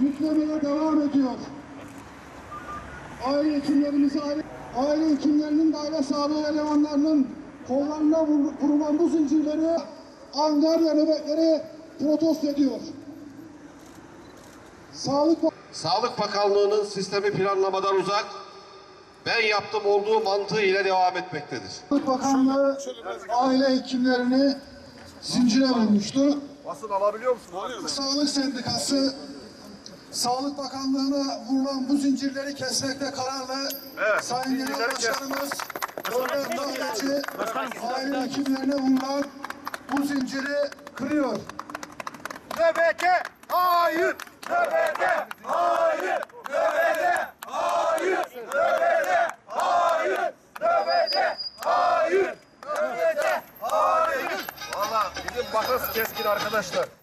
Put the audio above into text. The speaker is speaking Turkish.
yüklemeye devam ediyor. Aile hekimlerimizi, aile, aile hekimlerinin de aile sağlığı elemanlarının kollarına vur- vurulan bu zincirleri Angarya nöbetleri protesto ediyor. Sağlık Sağlık Bakanlığı'nın sistemi planlamadan uzak, ben yaptım olduğu mantığı ile devam etmektedir. Sağlık Bakanlığı aile hekimlerini zincire vurmuştu. Basın alabiliyor musun? Sağlık Sendikası Sağlık Bakanlığı'na vurulan bu zincirleri kesmekte kararlı. Evet, Sayın Genel. Başkanımız Örnek Dağlıcı aile hekimlerine vurulan bu zinciri kırıyor. Nöbete hayır! Nöbete hayır! Nöbete hayır! Nöbete hayır! Nöbete hayır! Nöbete hayır! Valla bizim makas keskin arkadaşlar.